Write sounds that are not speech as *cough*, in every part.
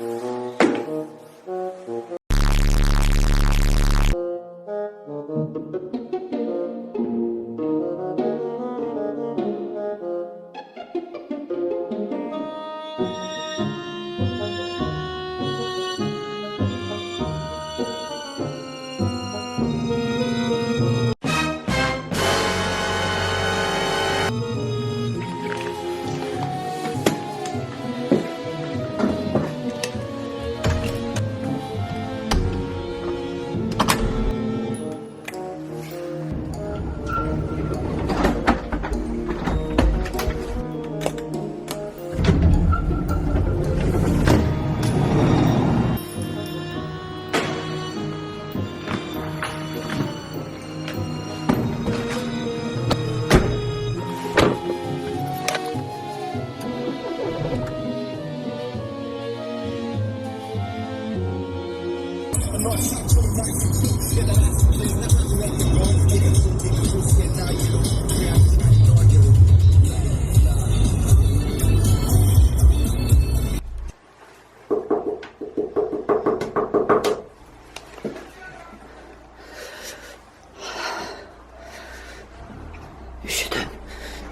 Üşüdüm.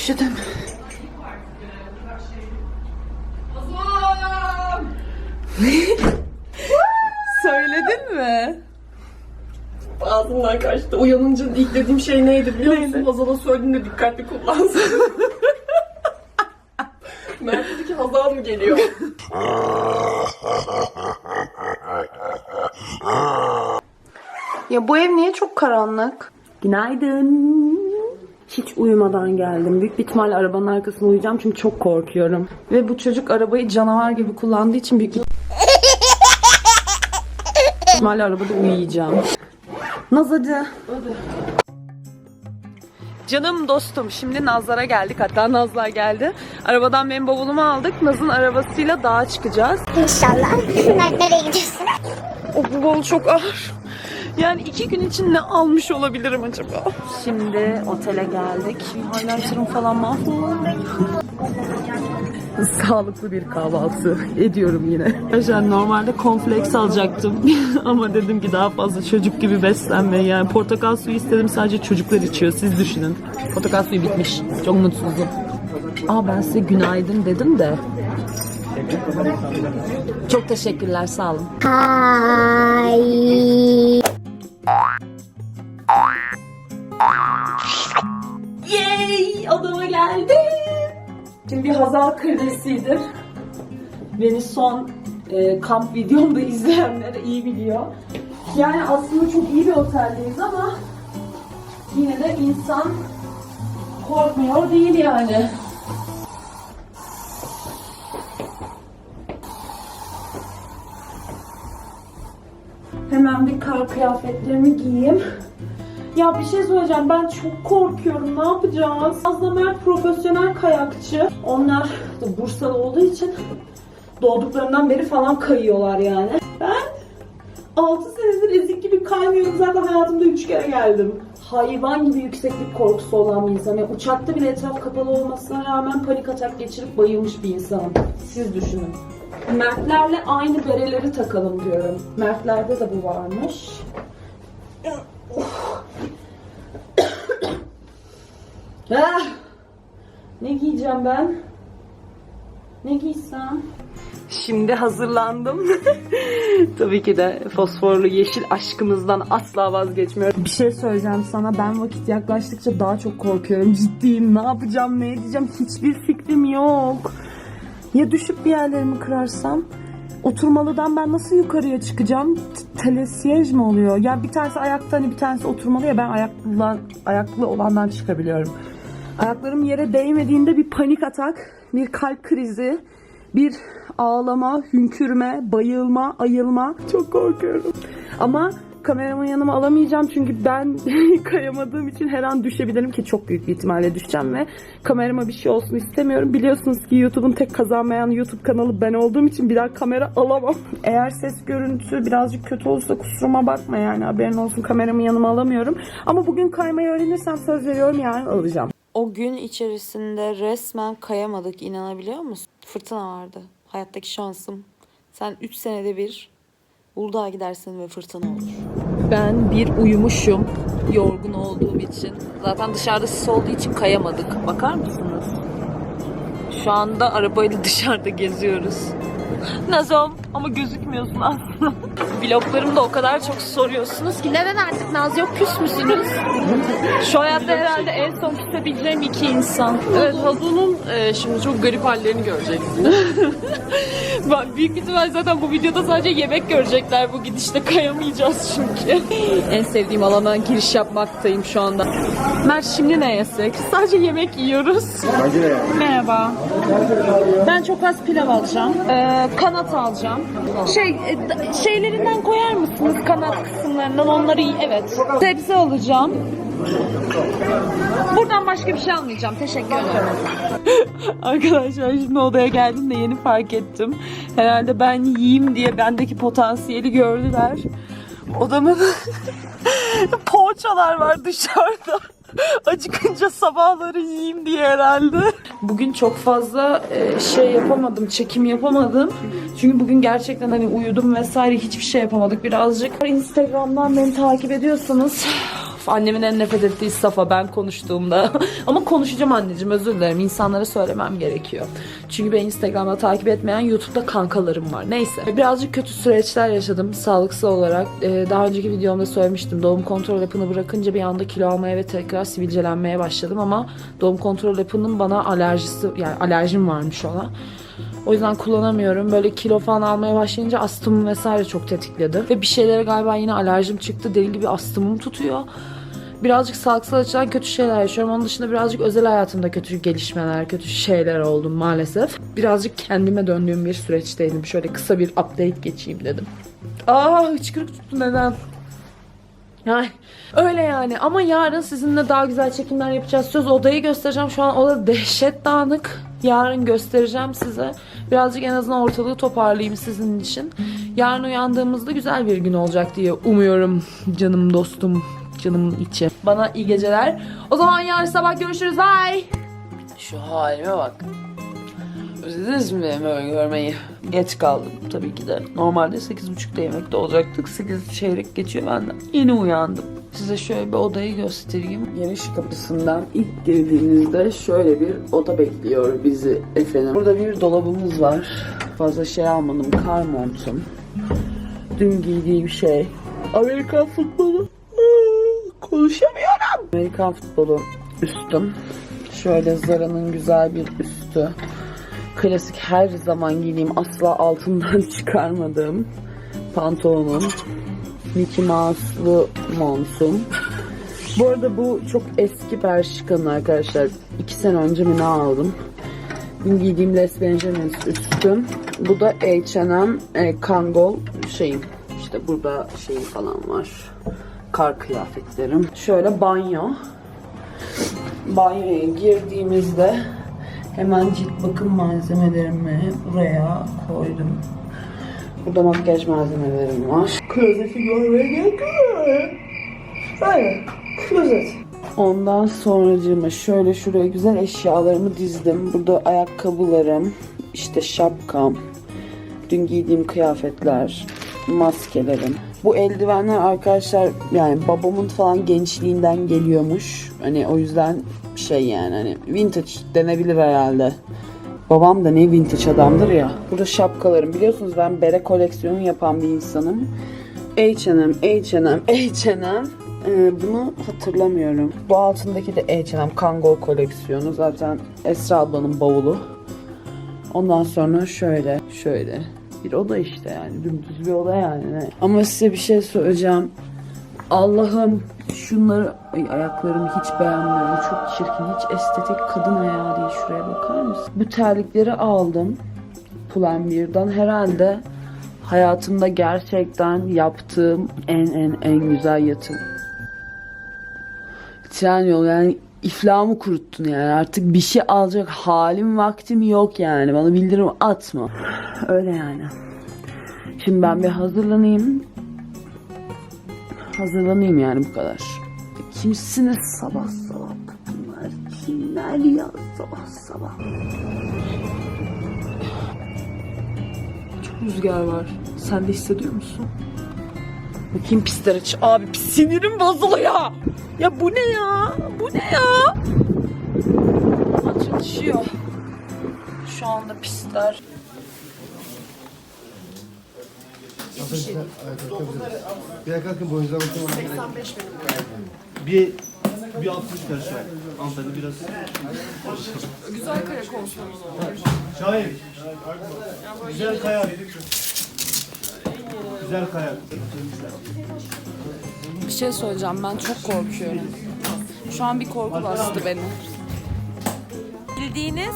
Üşüdüm. Söyledin mi? Ağzımdan kaçtı. Uyanınca ilk dediğim şey neydi biliyor musun? Hazal'a söyledim de dikkatli kullansın. *laughs* Mert dedi ki Hazal mı geliyor? Ya bu ev niye çok karanlık? Günaydın. Hiç uyumadan geldim. Büyük bir ihtimalle arabanın arkasına uyuyacağım çünkü çok korkuyorum. Ve bu çocuk arabayı canavar gibi kullandığı için büyük bir *laughs* ihtimalle arabada uyuyacağım. Naz hadi. Canım dostum şimdi Nazlara geldik hatta Nazlar geldi. Arabadan benim bavulumu aldık. Naz'ın arabasıyla dağa çıkacağız. İnşallah. Nereye gidiyorsun? O bu bavul çok ağır. Yani iki gün için ne almış olabilirim acaba? Şimdi otele geldik. Highlighter'ım falan mahvoldu. Sağlıklı bir kahvaltı ediyorum yine. Arkadaşlar normalde cornflakes alacaktım. *laughs* Ama dedim ki daha fazla çocuk gibi beslenme. Yani portakal suyu istedim sadece çocuklar içiyor. Siz düşünün. Portakal suyu bitmiş. Çok mutsuzum. Aa ben size günaydın dedim de. Çok teşekkürler sağ olun. Hay. Şimdi bir Hazal kredisidir. Beni son e, kamp videomda *laughs* izleyenler iyi biliyor. Yani aslında çok iyi bir oteldeyiz ama yine de insan korkmuyor değil yani. Hemen bir kar kıyafetlerimi giyeyim. Ya bir şey söyleyeceğim ben çok korkuyorum ne yapacağız? Azla Mert profesyonel kayakçı. Onlar da Bursalı olduğu için doğduklarından beri falan kayıyorlar yani. Ben 6 senedir ezik gibi kaymıyorum zaten hayatımda 3 kere geldim. Hayvan gibi yükseklik korkusu olan bir insanım. Yani uçakta bile etraf kapalı olmasına rağmen panik atak geçirip bayılmış bir insanım. Siz düşünün. Mertlerle aynı bereleri takalım diyorum. Mertlerde de bu varmış. Ah! Ne giyeceğim ben? Ne giysem? Şimdi hazırlandım. *laughs* Tabii ki de fosforlu yeşil aşkımızdan asla vazgeçmiyorum. Bir şey söyleyeceğim sana. Ben vakit yaklaştıkça daha çok korkuyorum. Ciddiyim. Ne yapacağım, ne edeceğim hiçbir fikrim yok. Ya düşüp bir yerlerimi kırarsam? Oturmalıdan ben nasıl yukarıya çıkacağım? T- Telesiyej mi oluyor? Ya bir tanesi ayakta hani bir tanesi oturmalı ya ben ayaklı, ayaklı olandan çıkabiliyorum. Ayaklarım yere değmediğinde bir panik atak, bir kalp krizi, bir ağlama, hünkürme, bayılma, ayılma. Çok korkuyorum. Ama kameramı yanıma alamayacağım çünkü ben *laughs* kayamadığım için her an düşebilirim ki çok büyük bir ihtimalle düşeceğim ve kamerama bir şey olsun istemiyorum. Biliyorsunuz ki YouTube'un tek kazanmayan YouTube kanalı ben olduğum için bir daha kamera alamam. *laughs* Eğer ses görüntü birazcık kötü olursa kusuruma bakma yani haberin olsun kameramı yanıma alamıyorum. Ama bugün kaymayı öğrenirsem söz veriyorum yarın alacağım. O gün içerisinde resmen kayamadık inanabiliyor musun? Fırtına vardı. Hayattaki şansım. Sen 3 senede bir Uludağ'a gidersin ve fırtına olur. Ben bir uyumuşum yorgun olduğum için. Zaten dışarıda sis olduğu için kayamadık. Bakar mısınız? Şu anda arabayla *laughs* dışarıda geziyoruz. Nazom ama gözükmüyorsun aslında. *laughs* Vloglarımda o kadar çok soruyorsunuz ki neden artık Naz yok küs müsünüz? Şu hayatta herhalde en son küsebileceğim iki insan. Evet Hazun'un e, şimdi çok garip hallerini göreceksiniz. *laughs* *laughs* Büyük ihtimal zaten bu videoda sadece yemek görecekler bu gidişte kayamayacağız çünkü. *laughs* en sevdiğim alana giriş yapmaktayım şu anda. Mert şimdi ne yesek? Sadece yemek yiyoruz. Merhaba. Ben çok az pilav alacağım. Ee, kanat alacağım. Şey e, da- şeylerinden koyar mısınız kanat kısımlarından onları iyi. Evet. Sebze alacağım. Buradan başka bir şey almayacağım. Teşekkür ederim. *laughs* Arkadaşlar şimdi odaya geldim de yeni fark ettim. Herhalde ben yiyeyim diye bendeki potansiyeli gördüler. Odamın *laughs* poğaçalar var dışarıda. *laughs* Acıkınca sabahları yiyeyim diye herhalde. Bugün çok fazla e, şey yapamadım, çekim yapamadım. Çünkü bugün gerçekten hani uyudum vesaire hiçbir şey yapamadık. Birazcık Instagram'dan beni takip ediyorsanız Annemin en nefret ettiği Safa ben konuştuğumda. *laughs* Ama konuşacağım anneciğim özür dilerim. İnsanlara söylemem gerekiyor. Çünkü beni Instagram'da takip etmeyen YouTube'da kankalarım var. Neyse. Birazcık kötü süreçler yaşadım sağlıksal olarak. Ee, daha önceki videomda söylemiştim. Doğum kontrol yapını bırakınca bir anda kilo almaya ve tekrar sivilcelenmeye başladım ama doğum kontrol yapının bana alerjisi yani alerjim varmış ona. O yüzden kullanamıyorum. Böyle kilo falan almaya başlayınca astımım vesaire çok tetikledi. Ve bir şeylere galiba yine alerjim çıktı. Deli gibi astımım tutuyor. Birazcık sağlıksal açıdan kötü şeyler yaşıyorum. Onun dışında birazcık özel hayatımda kötü gelişmeler, kötü şeyler oldu maalesef. Birazcık kendime döndüğüm bir süreçteydim. Şöyle kısa bir update geçeyim dedim. Aa hıçkırık tuttu neden? Ay, öyle yani ama yarın sizinle daha güzel çekimler yapacağız. Söz odayı göstereceğim. Şu an oda dehşet dağınık. Yarın göstereceğim size. Birazcık en azından ortalığı toparlayayım sizin için. Yarın uyandığımızda güzel bir gün olacak diye umuyorum canım dostum, canımın içi. Bana iyi geceler. O zaman yarın sabah görüşürüz. Bye. Şu halime bak. Özlediniz mi böyle görmeyi? Geç kaldım tabii ki de. Normalde 8.30'da yemekte olacaktık. 8 çeyrek geçiyor benden. Yeni uyandım. Size şöyle bir odayı göstereyim. Geniş kapısından ilk girdiğinizde şöyle bir oda bekliyor bizi efendim. Burada bir dolabımız var. Fazla şey almadım. Kar montum. Dün giydiğim şey. Amerikan futbolu. Konuşamıyorum. Amerikan futbolu üstüm. Şöyle Zara'nın güzel bir üstü klasik her zaman giydiğim asla altından *laughs* çıkarmadığım pantolonum. Mickey Mouse'lu montum. Bu arada bu çok eski Bershka'nın arkadaşlar. İki sene önce mi ne aldım. Dün giydiğim Les Benjamin üstüm. Bu da H&M e, Kangol şeyim. İşte burada şeyi falan var. Kar kıyafetlerim. Şöyle banyo. Banyoya girdiğimizde Hemen cilt bakım malzemelerimi buraya koydum. Burada makyaj malzemelerim var. Klozeti görmeye gerek yok. Böyle klozet. Ondan sonracığıma şöyle şuraya güzel eşyalarımı dizdim. Burada ayakkabılarım, işte şapkam, dün giydiğim kıyafetler, maskelerim. Bu eldivenler arkadaşlar yani babamın falan gençliğinden geliyormuş. Hani o yüzden şey yani hani vintage denebilir herhalde. Babam da ne vintage adamdır ya. Burada şapkalarım. Biliyorsunuz ben bere koleksiyonu yapan bir insanım. H&M, H&M, H&M. Ee, bunu hatırlamıyorum. Bu altındaki de H&M Kangol koleksiyonu. Zaten Esra ablanın bavulu. Ondan sonra şöyle, şöyle. Bir oda işte yani. Dümdüz bir oda yani. Ama size bir şey söyleyeceğim. Allah'ım şunları ay, ayaklarımı hiç beğenmiyorum. Çok çirkin. Hiç estetik kadın ayağı değil. Şuraya bakar mısın? Bu terlikleri aldım. Pull&Bear'dan. Herhalde hayatımda gerçekten yaptığım en en en güzel yatım. Tren yol yani iflahımı kuruttun yani. Artık bir şey alacak halim vaktim yok yani. Bana bildirim atma. Öyle yani. Şimdi ben bir hazırlanayım. Hazırlanayım yani bu kadar. Kimsiniz? Sabah sabah bunlar. Kimler ya? Sabah sabah. Çok rüzgar var. Sen de hissediyor musun? Bakayım pisler aç. Abi pis sinirim bozuluyor. Ya bu ne ya? Bu ne ya? Çalışıyor. Şu anda pistler. Bir kalkın boyunca bakın. 85 Bir bir 60 karış var. Hanımefendi biraz. Güzel kaya konsolumuz Şahin. Güzel kayak. Güzel kayak. Bir şey söyleyeceğim ben çok korkuyorum. Şu an bir korku bastı beni. Bildiğiniz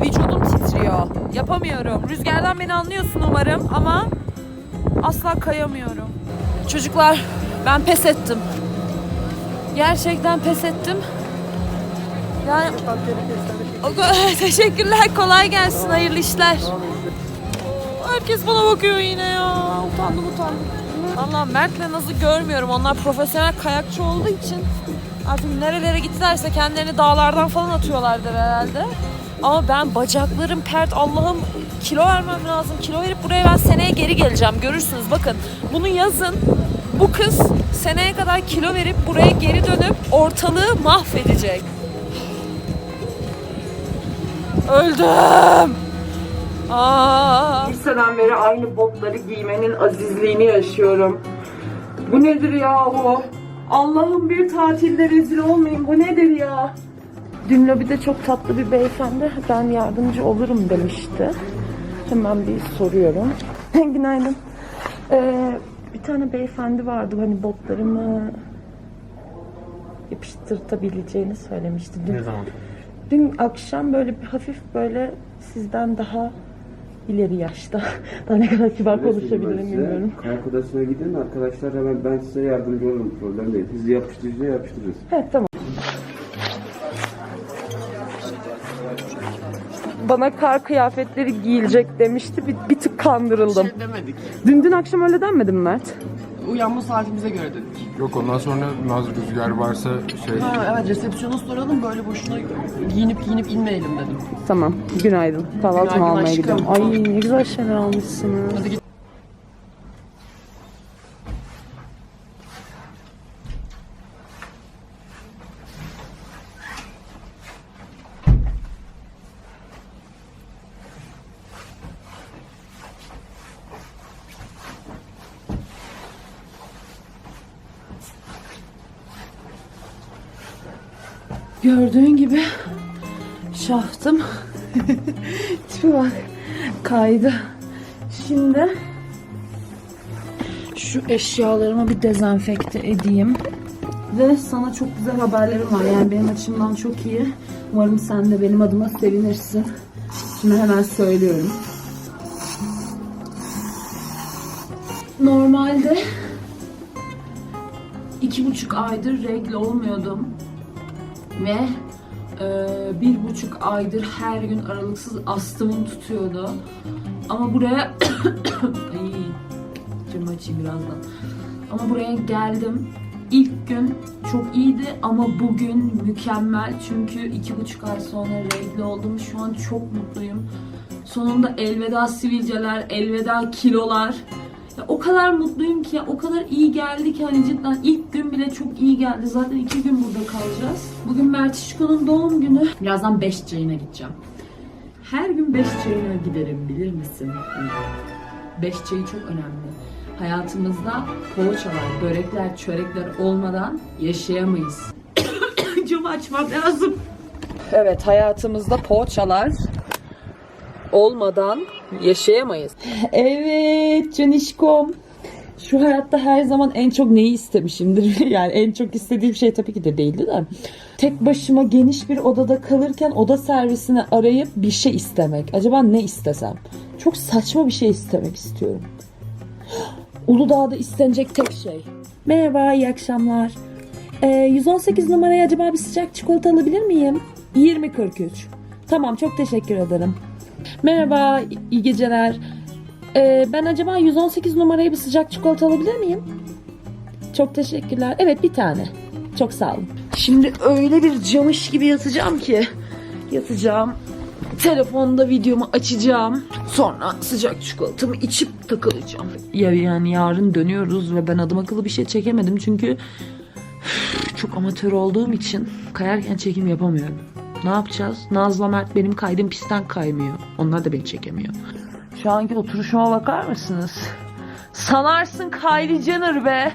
vücudum titriyor. Yapamıyorum. Rüzgardan beni anlıyorsun umarım ama asla kayamıyorum. Çocuklar ben pes ettim. Gerçekten pes ettim. Yani *laughs* teşekkürler kolay gelsin hayırlı işler. Herkes bana bakıyor yine ya. Utandım utandım. Allah Mert'le Naz'ı görmüyorum. Onlar profesyonel kayakçı olduğu için artık nerelere gittilerse kendilerini dağlardan falan atıyorlardır herhalde. Ama ben bacaklarım pert Allah'ım kilo vermem lazım. Kilo verip buraya ben seneye geri geleceğim. Görürsünüz bakın. Bunu yazın. Bu kız seneye kadar kilo verip buraya geri dönüp ortalığı mahvedecek. Öldüm. Aa. Liseden beri aynı botları giymenin azizliğini yaşıyorum. Bu nedir yahu? Allah'ım bir tatilde rezil olmayayım. Bu nedir ya? Dün lobide çok tatlı bir beyefendi ben yardımcı olurum demişti. Hemen bir soruyorum. *laughs* Günaydın. Ee, bir tane beyefendi vardı hani botlarımı yapıştırtabileceğini söylemişti. Dün, Ne zaman? dün akşam böyle bir hafif böyle sizden daha ileri yaşta. *laughs* Daha ne kadar kibar konuşabilirim bilmiyorum. Kayak odasına gidin arkadaşlar hemen ben size yardımcı olurum problem değil. Hızlı yapıştırıcıya yapıştırırız. Evet tamam. Bana kar kıyafetleri giyilecek demişti. Bir, bir tık kandırıldım. Şey demedik. Dün dün akşam öyle denmedi mi Mert? Uyanma saatimize göre dedik. Yok ondan sonra Naz Rüzgar varsa şey Ha evet resepsiyona soralım böyle boşuna giyinip giyinip inmeyelim dedim. Tamam. Günaydın. Kahvaltımı Günaydın almaya aşkım. gidiyorum. Ay ne güzel şeyler almışsınız. Hadi git. Gördüğün gibi şaftım *laughs* tipi bak kaydı. Şimdi şu eşyalarımı bir dezenfekte edeyim. Ve sana çok güzel haberlerim var. Yani benim açımdan çok iyi. Umarım sen de benim adıma sevinirsin. Şimdi hemen söylüyorum. Normalde iki buçuk aydır regl olmuyordum ve e, bir buçuk aydır her gün aralıksız astımım tutuyordu. Ama buraya *coughs* ay camı açayım birazdan. Ama buraya geldim. İlk gün çok iyiydi ama bugün mükemmel çünkü iki buçuk ay sonra renkli oldum. Şu an çok mutluyum. Sonunda elveda sivilceler, elveda kilolar. Ya o kadar mutluyum ki, ya o kadar iyi geldi ki hani cidden ilk gün bile çok iyi geldi. Zaten iki gün burada kalacağız. Bugün Mert İşko'nun doğum günü. Birazdan 5 çayına gideceğim. Her gün 5 çayına giderim bilir misin? 5 çayı çok önemli. Hayatımızda poğaçalar, börekler, çörekler olmadan yaşayamayız. *coughs* Camı açmam lazım. Evet hayatımızda poğaçalar olmadan yaşayamayız. Evet Canişkom. Şu hayatta her zaman en çok neyi istemişimdir? *laughs* yani en çok istediğim şey tabii ki de değildi de. Tek başıma geniş bir odada kalırken oda servisini arayıp bir şey istemek. Acaba ne istesem? Çok saçma bir şey istemek istiyorum. *gasps* Uludağ'da istenecek tek şey. Merhaba, iyi akşamlar. Ee, 118 numaraya acaba bir sıcak çikolata alabilir miyim? 20.43. Tamam, çok teşekkür ederim. Merhaba, iyi geceler. Ee, ben acaba 118 numaraya bir sıcak çikolata alabilir miyim? Çok teşekkürler. Evet, bir tane. Çok sağ olun. Şimdi öyle bir camış gibi yatacağım ki. Yatacağım. Telefonda videomu açacağım. Sonra sıcak çikolatamı içip takılacağım. Ya yani yarın dönüyoruz ve ben adım akıllı bir şey çekemedim çünkü çok amatör olduğum için kayarken çekim yapamıyorum. Ne yapacağız? Nazlı Mert benim kaydım pistten kaymıyor. Onlar da beni çekemiyor. Şu anki oturuşuma bakar mısınız? Sanarsın Kylie Jenner be.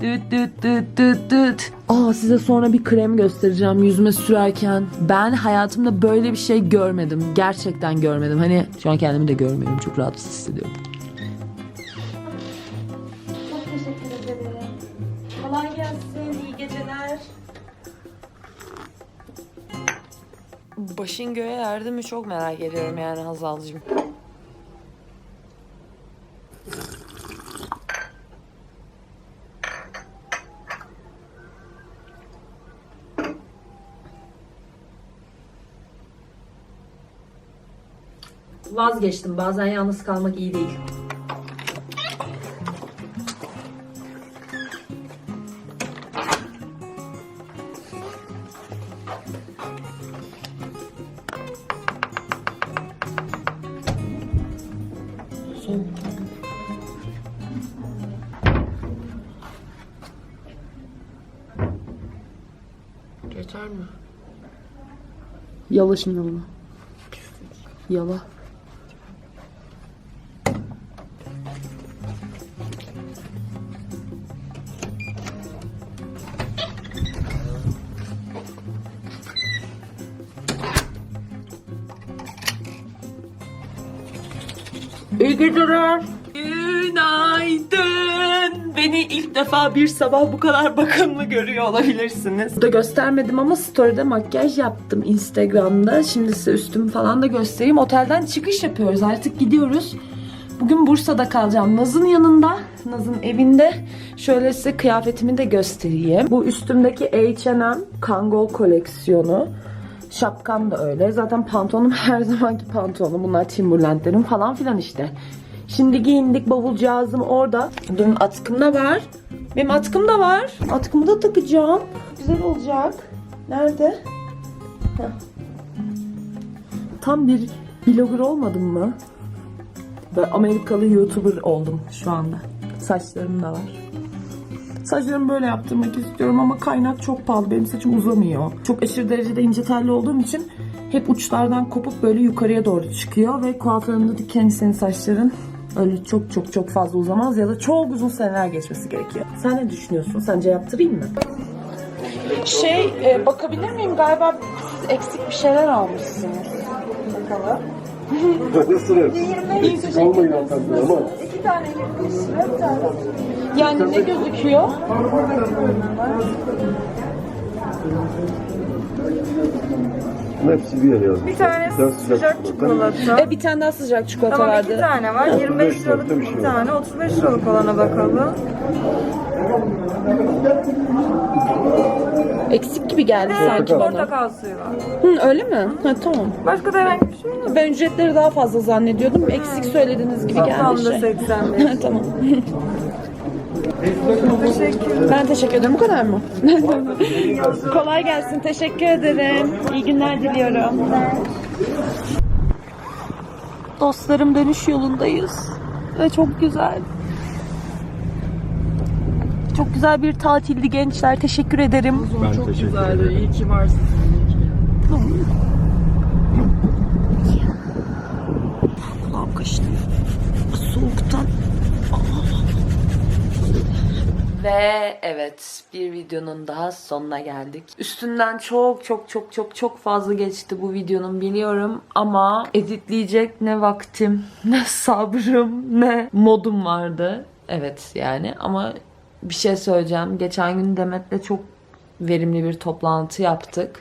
Düt düt düt düt düt. Aa size sonra bir krem göstereceğim yüzüme sürerken. Ben hayatımda böyle bir şey görmedim. Gerçekten görmedim. Hani şu an kendimi de görmüyorum. Çok rahatsız hissediyorum. Başın göğe erdi mi çok merak ediyorum yani Hazal'cığım. Vazgeçtim. Bazen yalnız kalmak iyi değil. Yeter mi? Yala şimdi bunu. Yala. Defa bir sabah bu kadar bakımlı görüyor olabilirsiniz. Burada göstermedim ama story'de makyaj yaptım Instagram'da. Şimdi size üstümü falan da göstereyim. Otelden çıkış yapıyoruz. Artık gidiyoruz. Bugün Bursa'da kalacağım. Naz'ın yanında. Naz'ın evinde. Şöyle size kıyafetimi de göstereyim. Bu üstümdeki H&M Kangol koleksiyonu. Şapkam da öyle. Zaten pantolonum *laughs* her zamanki pantolonum. Bunlar Timberland'lerim falan filan işte. Şimdi giyindik bavulcağızım orada. Durun atkım da var. Benim atkım da var. Atkımı da takacağım. Güzel olacak. Nerede? Tam bir blogger olmadım mı? Ve Amerikalı YouTuber oldum şu anda. Saçlarım da var. Saçlarımı böyle yaptırmak istiyorum ama kaynak çok pahalı. Benim saçım uzamıyor. Çok aşırı derecede ince telli olduğum için hep uçlardan kopup böyle yukarıya doğru çıkıyor ve kuaförümde de kendi senin saçların öyle çok çok çok fazla uzamaz ya da çok uzun seneler geçmesi gerekiyor. Sen ne düşünüyorsun? Sence yaptırayım mı? Şey, e, bakabilir miyim? Galiba siz eksik bir şeyler almışsınız. Bakalım. Nasıl? Olmayın hanımefendi ama. İki tane 25 lira, bir tane. Yani ne gözüküyor? Hepsi bir yere yazmış. Bir tane sıcak çikolata. E, bir tane daha sıcak çikolata Tamam vardı. iki tane var. 25 liralık bir şey tane. 35 liralık olana bakalım. Eksik gibi geldi sanki bana. Portakal suyu var. Hı, öyle mi? Ha, tamam. Başka da herhangi bir şey yok. Ben ücretleri daha fazla zannediyordum. Eksik söylediğiniz gibi geldi Tam da şey. 85. *laughs* tamam. Teşekkür Ben teşekkür ederim. Bu kadar mı? *laughs* Kolay gelsin. Teşekkür ederim. İyi günler diliyorum. Dostlarım dönüş yolundayız. Ve çok güzel. Çok güzel bir tatildi gençler. Teşekkür ederim. Ben teşekkür ederim. İyi ki varsın. Kulağım kaşınıyor. Ve evet bir videonun daha sonuna geldik. Üstünden çok çok çok çok çok fazla geçti bu videonun biliyorum ama editleyecek ne vaktim, *laughs* ne sabrım, ne modum vardı. Evet yani ama bir şey söyleyeceğim. Geçen gün Demet'le çok verimli bir toplantı yaptık.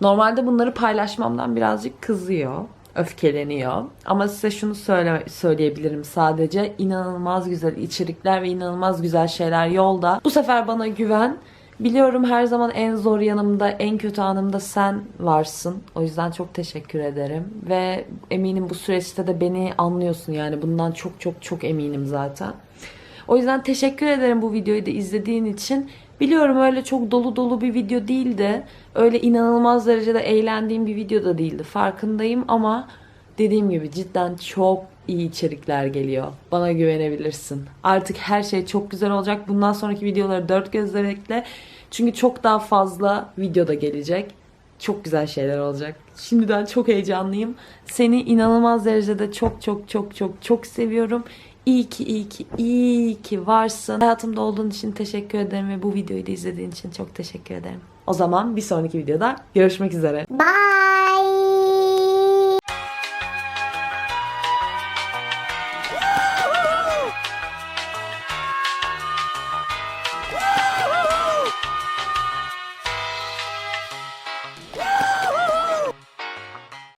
Normalde bunları paylaşmamdan birazcık kızıyor öfkeleniyor. Ama size şunu söyle, söyleyebilirim sadece. inanılmaz güzel içerikler ve inanılmaz güzel şeyler yolda. Bu sefer bana güven. Biliyorum her zaman en zor yanımda, en kötü anımda sen varsın. O yüzden çok teşekkür ederim. Ve eminim bu süreçte de beni anlıyorsun yani. Bundan çok çok çok eminim zaten. O yüzden teşekkür ederim bu videoyu da izlediğin için. Biliyorum öyle çok dolu dolu bir video değildi. Öyle inanılmaz derecede eğlendiğim bir video da değildi. Farkındayım ama dediğim gibi cidden çok iyi içerikler geliyor. Bana güvenebilirsin. Artık her şey çok güzel olacak. Bundan sonraki videoları dört gözle bekle. Çünkü çok daha fazla video da gelecek. Çok güzel şeyler olacak. Şimdiden çok heyecanlıyım. Seni inanılmaz derecede çok çok çok çok çok seviyorum. İyi ki iyi ki iyi ki varsın. Hayatımda olduğun için teşekkür ederim ve bu videoyu da izlediğin için çok teşekkür ederim. O zaman bir sonraki videoda görüşmek üzere. Bye.